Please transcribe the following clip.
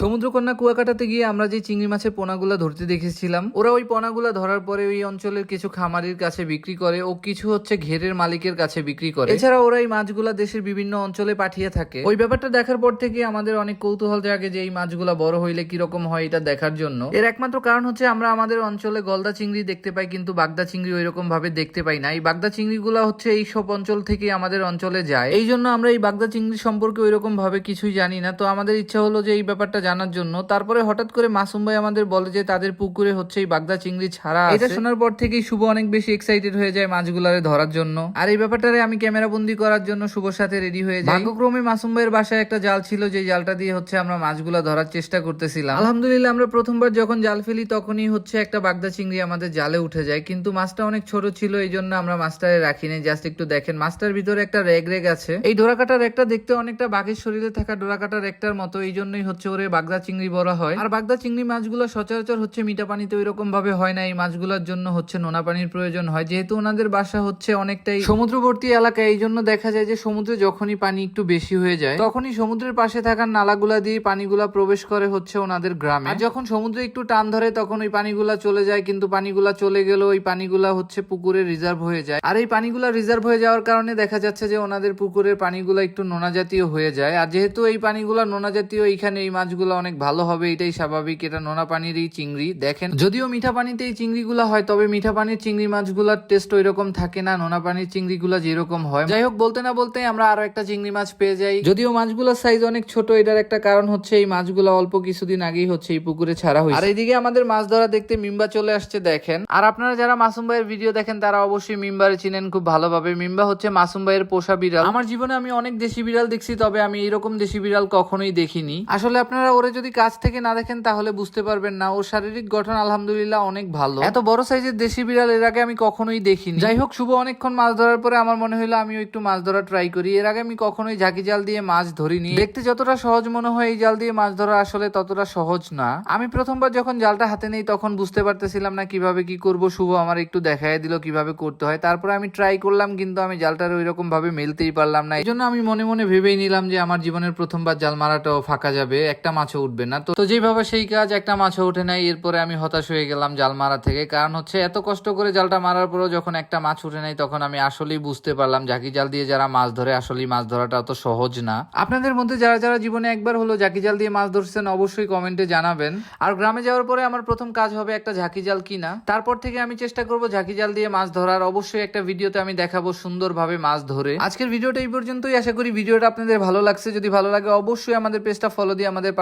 সমুদ্রকন্যা কুয়াকাটাতে গিয়ে আমরা যে চিংড়ি মাছের পোনাগুলো ধরতে দেখেছিলাম, ওরা ওই পোনাগুলো ধরার পরে ওই অঞ্চলের কিছু খামারির কাছে বিক্রি করে ও কিছু হচ্ছে ঘেরের মালিকের কাছে বিক্রি করে। এছাড়া ওরা এই মাছগুলা দেশের বিভিন্ন অঞ্চলে পাঠিয়ে থাকে। ওই ব্যাপারটা দেখার পর থেকে আমাদের অনেক কৌতূহল জাগে যে এই মাছগুলা বড় হইলে কীরকম হয় এটা দেখার জন্য। এর একমাত্র কারণ হচ্ছে আমরা আমাদের অঞ্চলে গলদা চিংড়ি দেখতে পাই, কিন্তু বাগদা চিংড়ি ওই রকম ভাবে দেখতে পাই না। এই বাগদা চিংড়িগুলা হচ্ছে এই সব অঞ্চল থেকে আমাদের অঞ্চলে যায়। এই জন্য আমরা এই বাগদা চিংড়ি সম্পর্কে ওই রকম ভাবে কিছুই জানি না। তো আমাদের ইচ্ছা হলো যে এই ব্যাপারটা জানার জন্য। তারপরে হঠাৎ করে মাসুম ভাই আমাদের বলে যে তাদের পুকুরে হচ্ছে এই বাগদা চিংড়ি ছাড়া এটা শোনার পর থেকেই শুভ অনেক বেশি এক্সাইটেড হয়ে যায় মাছগুলারে ধরার জন্য। আর এই ব্যাপারটারে আমি ক্যামেরা বন্দি করার জন্য শুভর সাথে রেডি হয়ে যাই। ভাগ্যক্রমে মাসুম ভাইয়ের বাসায় একটা জাল ছিল যে জালটা দিয়ে হচ্ছে আমরা মাছগুলা ধরার চেষ্টা করতেছিলাম। আলহামদুলিল্লাহ আমরা প্রথমবার যখন জাল ফেলি তখনই হচ্ছে একটা বাগদা চিংড়ি আমাদের জালে উঠে যায়। কিন্তু মাছটা অনেক ছোট ছিল এই জন্য আমরা মাছটারে রাখিনি জাস্ট একটু দেখেন মাছটার ভিতরে একটা রেগ রেগ আছে। এই ডোরাকাটার একটা দেখতে অনেকটা বাঘের শরীরে থাকা ডোরাকাটার একটার মতো এই জন্যই হচ্ছে ওরে বাগদা চিংড়ি বলা হয়। আর বাগদা চিংড়ি মাছগুলো সচরাচর হচ্ছে মিঠা পানিতে ওই রকম ভাবে হয় না। এই মাছগুলোর জন্য হচ্ছে নোনা পানির প্রয়োজন হয়। যেহেতু ওনাদের বাসা হচ্ছে অনেকটাই সমুদ্রবর্তী এলাকা, এই জন্য দেখা যায় যে সমুদ্রে যখনই পানি একটু বেশি হয়ে যায়, তখনই সমুদ্রের পাশে থাকা নালাগুলা দিয়ে পানিগুলা প্রবেশ করে হচ্ছে ওনাদের গ্রামে। আর যখন সমুদ্রে একটু টান ধরে, তখন ওই পানিগুলা চলে যায়, কিন্তু পানিগুলা চলে গেল ওই পানিগুলা হচ্ছে পুকুরে রিজার্ভ হয়ে যায়। আর এই পানিগুলা রিজার্ভ হয়ে যাওয়ার কারণে দেখা যাচ্ছে যে ওনাদের পুকুরের পানিগুলা একটু নোনা জাতীয় হয়ে যায়। আর যেহেতু এই পানিগুলা নোনা জাতীয়, এইখানে এই মাছগুলো অনেক ভালো হবে, এটাই স্বাভাবিক। এটা নোনা পানির এই চিংড়ি। দেখেন, যদিও মিঠা পানিতে এই চিংড়িগুলা হয়, তবে মিঠা পানির চিংড়ি মাছগুলার টেস্ট ওই রকম থাকে না, নোনা পানির চিংড়িগুলা যেরকম হয়। যাই হোক, বলতে না বলতে আমরা আরও একটা চিংড়ি মাছ পেয়ে যাই। যদিও মাছগুলোর সাইজ অনেক ছোট, এটার একটা কারণ হচ্ছে এই মাছগুলো অল্প কিছুদিন আগেই হচ্ছে এই পুকুরে ছাড়া হয়েছে। আর এইদিকে আমাদের মাছ ধরা দেখতে মিম্বা চলে আসছে, দেখেন। আর আপনারা যারা মাসুম ভাইয়ের ভিডিও দেখেন, তারা অবশ্যই মিম্বারে চিনেন খুব ভালোভাবে। মিম্বা হচ্ছে মাসুম ভাইয়ের পোষা বিড়াল। আমার জীবনে আমি অনেক দেশি বিড়াল দেখছি, তবে আমি এরকম দেশি বিড়াল কখনোই দেখিনি। আসলে আপনারা ওরে যদি কাছ থেকে না দেখেন তাহলে বুঝতে পারবেন না। ওর শারীরিক গঠন আলহামদুলিল্লাহ অনেক ভালো। এত বড় সাইজের দেশি বিড়াল এর আগে আমি কখনোই দেখিনি। যাই হোক শুভ অনেকক্ষণ মাছ ধরার পরে আমার মনে হলো আমিও একটু মাছ ধরা ট্রাই করি। এর আগে আমি কখনোই ঝাঁকি জাল দিয়ে মাছ ধরিনি। দেখতে যতটা সহজ মনে হয় এই জাল দিয়ে মাছ ধরা আসলে ততটা সহজ না। আমি প্রথমবার যখন জালটা হাতে নেই তখন বুঝতে পারতেছিলাম না কীভাবে কি করব। শুভ আমার একটু দেখাই দিল কীভাবে করতে হয়। তারপরে আমি ট্রাই করলাম কিন্তু আমি জালটার ওই রকম ভাবে মেলতেই পারলাম না। এই জন্য আমি মনে মনে ভেবেই নিলাম যে আমার জীবনের প্রথমবার জাল মারাটাও ফাঁকা যাবে। একটা মাছও উঠবে না। তো যেভাবে সেই কাজ একটা মাছও উঠে নাই, এরপরে আমি হতাশ হয়ে গেলাম জাল মারা থেকে। কারণ হচ্ছে, এত কষ্ট করে জালটা মারার পরেও যখন একটা মাছ উঠে নাই, তখন আমি আসলেই বুঝতে পারলাম ঝাঁকি জাল দিয়ে যারা মাছ ধরে, আসলেই মাছ ধরাটা অত সহজ না। আপনাদের মধ্যে যারা যারা জীবনে একবার হলো ঝাঁকি জাল দিয়ে মাছ ধরছেন, অবশ্যই কমেন্টে জানাবেন। আর গ্রামে যাওয়ার পরে আমার প্রথম কাজ হবে একটা ঝাঁকি জাল কিনা। তারপর থেকে আমি চেষ্টা করব ঝাঁকি জাল দিয়ে মাছ ধরার। অবশ্যই একটা ভিডিওতে আমি দেখাবো সুন্দরভাবে মাছ ধরে। আজকের ভিডিওটা এই পর্যন্তই। আশা করি ভিডিওটা আপনাদের ভালো লাগছে। যদি ভালো লাগে, অবশ্যই আমাদের পেজটা ফলো দিয়ে আমাদের